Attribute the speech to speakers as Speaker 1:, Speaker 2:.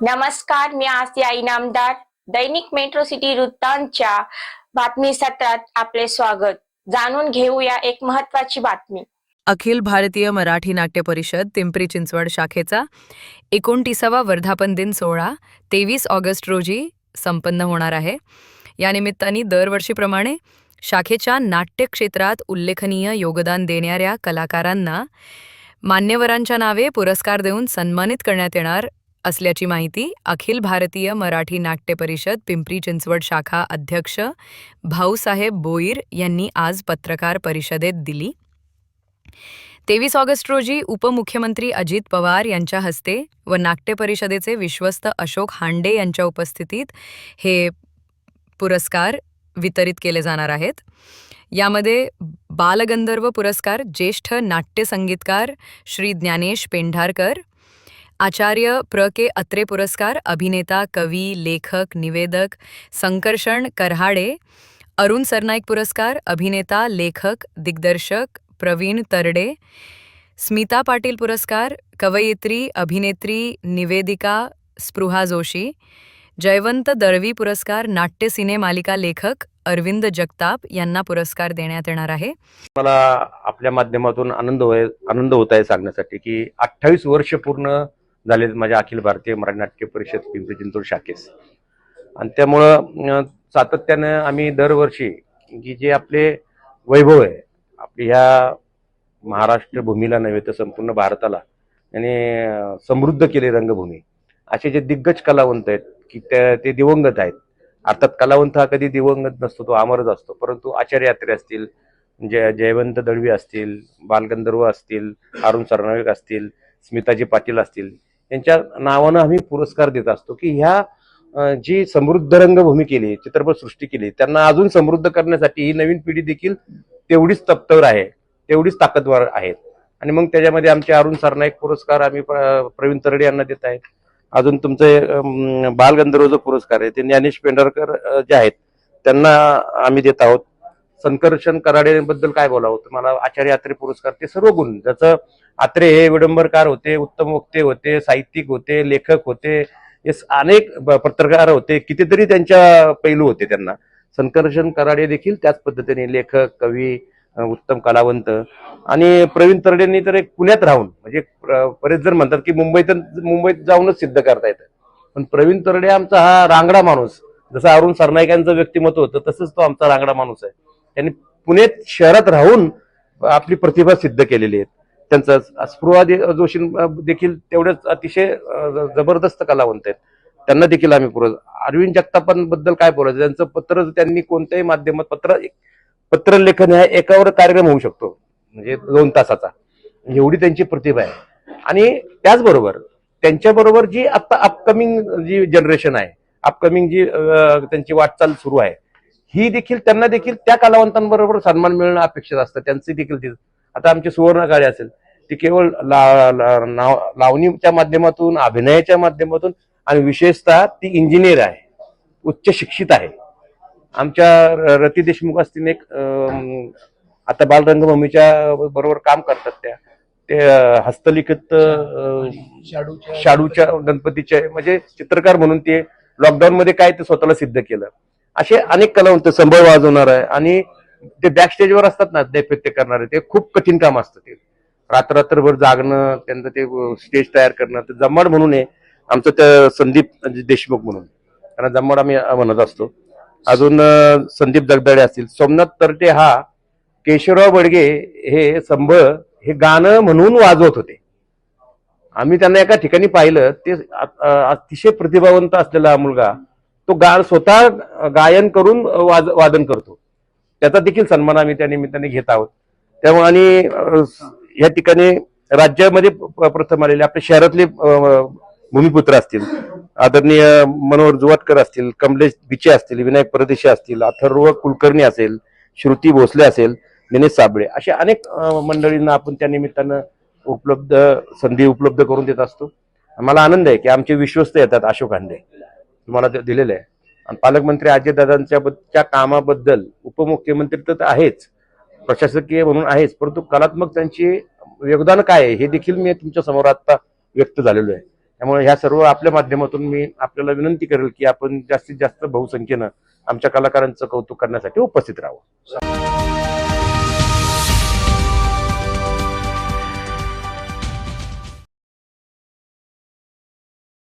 Speaker 1: नमस्कार मी आसिया इनामदार दैनिक metro city वृत्तांतच्या बातमी सत्रात आपले स्वागत. जाणून घेऊया एक महत्वाची बातमी.
Speaker 2: अखिल भारतीय मराठी नाट्य परिषद पिंपरी चिंचवड शाखेचा एकोणतीसावा वर्धापन दिन सोहळा तेवीस ऑगस्ट रोजी संपन्न होणार आहे. या निमित्ताने दरवर्षीप्रमाणे शाखेच्या नाट्य क्षेत्रात उल्लेखनीय योगदान देणाऱ्या कलाकारांना मान्यवरांच्या नावे पुरस्कार देऊन सन्मानित करण्यात येणार असल्याची माहिती अखिल भारतीय मराठी नाट्य परिषद पिंपरी चिंचवड शाखा अध्यक्ष भाऊसाहेब बोईर यांनी आज पत्रकार परिषदेत दिली. तेवीस ऑगस्ट रोजी उपमुख्यमंत्री अजित पवार यांच्या हस्ते व नाट्य परिषदेचे विश्वस्त अशोक हांडे यांच्या उपस्थितीत हे पुरस्कार वितरित केले जाणार आहेत. यामध्ये बालगंधर्व पुरस्कार ज्येष्ठ नाट्य संगीतकार श्री ज्ञानेश पेंढारकर आचार्य प्र. के. अत्रे पुरस्कार अभिनेता कवी लेखक निवेदक संकर्षण करहाडे अरुण सरनाईक पुरस्कार अभिनेता लेखक दिग्दर्शक प्रवीण तरडे स्मिता पाटील पुरस्कार कवयित्री अभिनेत्री निवेदिका स्पृहा जोशी जयवंत दळवी पुरस्कार नाट्य सिने मालिका लेखक अरविंद जगताप यांना पुरस्कार देण्यात येणार आहे.
Speaker 3: मला आपल्या माध्यमातून आनंद होय आनंद होत आहे सांगण्यासाठी की अठ्ठावीस वर्ष पूर्ण झाले माझ्या अखिल भारतीय मराठी नाट्य परिषद पिंपरी चिंचवड शाखेस. आणि त्यामुळं सातत्यानं आम्ही दरवर्षी की जे आपले वैभव आहे आपली ह्या महाराष्ट्र भूमीला नव्हे तर संपूर्ण भारताला आणि समृद्ध केले रंगभूमी. असे जे दिग्गज कलावंत आहेत की त्या ते दिवंगत आहेत. अर्थात कलावंत हा कधी दिवंगत नसतो तो अमरच असतो. परंतु आचार्य यात्रे असतील जय जयवंत दळवी असतील बालगंधर्व असतील अरुण सरनाईक असतील स्मिताजी पाटील असतील यांच्या नावानं आम्ही पुरस्कार देत असतो की ह्या जी समृद्ध रंगभूमी केली चित्रपट सृष्टी केली त्यांना अजून समृद्ध करण्यासाठी ही नवीन पिढी देखील तेवढीच तप्तवर आहे तेवढीच ताकदवार आहेत आणि मग त्याच्यामध्ये आमचे अरुण सरनाईक पुरस्कार आम्ही प्रवीण तरडे यांना देत आहेत. अजून तुमचे बालगंधर्व जो पुरस्कार आहे ते ज्ञानेश पेंढारकर जे आहेत त्यांना आम्ही देत आहोत. संकर्षण कराडेबद्दल काय बोलावं? तर मला आचार्य आत्रे पुरस्कार ते सर्व गुण. ज्याचं आत्रे हे विडंबरकार होते उत्तम वक्ते होते साहित्यिक होते लेखक होते हे अनेक पत्रकार होते कितीतरी त्यांच्या पैलू होते त्यांना. संकर्षण कराडे देखील त्याच पद्धतीने लेखक कवी उत्तम कलावंत. आणि प्रवीण तरडेंनी तर एक पुण्यात राहून म्हणजे बरेच जण म्हणतात की मुंबईत मुंबईत जाऊनच सिद्ध करता येतं. पण प्रवीण तरडे आमचा हा रांगडा माणूस. जसं अरुण सरनाईकांचं व्यक्तिमत्व होतं तसंच तो आमचा रांगडा माणूस आहे. त्यांनी पुणे शहरात राहून आपली प्रतिभा सिद्ध केलेली आहे त्यांचं स्पृहा दे- जोशी देखील तेवढेच अतिशय जबरदस्त कलावंत आहेत. त्यांना देखील आम्ही पुरव अरविंद जगतापांबद्दल काय बोलायचं? त्यांचं पत्र त्यांनी कोणत्याही माध्यमात पत्र पत्र लेखन हा एकावर कार्यक्रम होऊ शकतो म्हणजे दोन तासाचा. एवढी त्यांची प्रतिभा आहे. आणि त्याचबरोबर त्यांच्याबरोबर जी आता अपकमिंग जी जनरेशन आहे अपकमिंग जी त्यांची वाटचाल सुरू आहे ही देखील त्यांना देखील त्या कलावंतांबरोबर सन्मान मिळणं अपेक्षित असतं. त्यांचे देखील आता आमची सुवर्ण काळे असेल ती केवळ लावणीच्या माध्यमातून अभिनयाच्या माध्यमातून आणि विशेषतः ती इंजिनियर आहे. उच्च शिक्षित आहे. आमच्या रती देशमुख असतील एक आता बालरंगभूमीच्या बरोबर काम करतात त्या. ते हस्तलिखित शाडूच्या गणपतीचे म्हणजे चित्रकार म्हणून ते लॉकडाऊन मध्ये काय ते स्वतःला सिद्ध केलं. असे अनेक कलावंत संभळ वाजवणार आहे. आणि ते बॅक स्टेजवर असतात ना नैपत्य करणारे ते खूप कठीण काम असतं ते. रात्ररात्रभर जागणं त्यांचं ते स्टेज तयार करणं ते जम्माड म्हणून आहे. आमचं त्या संदीप म्हणजे देशमुख म्हणून. कारण जम्माड आम्ही म्हणत असतो. अजून संदीप जगदाळे असतील. सोमनाथ तरटे हा केशवराव बडगे हे संभळ हे गाणं म्हणून वाजवत होते. आम्ही त्यांना एका ठिकाणी पाहिलं ते अतिशय प्रतिभावंत असलेला मुलगा तो गा स्वतः गायन करून वाद वादन करतो. त्याचा देखील सन्मान आम्ही त्या निमित्ताने घेत आहोत. त्यामुळे आणि या ठिकाणी राज्यामध्ये प्रथम आलेले आपल्या शहरातले भूमिपुत्र असतील आदरणीय मनोहर जुवाटकर असतील कमलेश बिचे असतील विनायक परदेशी असतील अथर्व कुलकर्णी असेल श्रुती भोसले असेल दिनेश साबळे अशा अनेक मंडळींना आपण त्या निमित्तानं उपलब्ध संधी उपलब्ध करून देत असतो. मला आनंद आहे की आमचे विश्वस्त येतात अशोक हांडे. तुम्हाला दिलेलं आहे. आणि पालकमंत्री अजयदादांच्या कामाबद्दल उपमुख्यमंत्री तर आहेच प्रशासकीय म्हणून आहेच परंतु कलात्मक त्यांची योगदान काय आहे हे देखील मी तुमच्यासमोर आता व्यक्त झालेलो आहे. त्यामुळे ह्या सर्व आपल्या माध्यमातून मी आपल्याला विनंती करेल की आपण जास्तीत जास्त बहुसंख्येनं आमच्या कलाकारांचं कौतुक करण्यासाठी उपस्थित राहावं.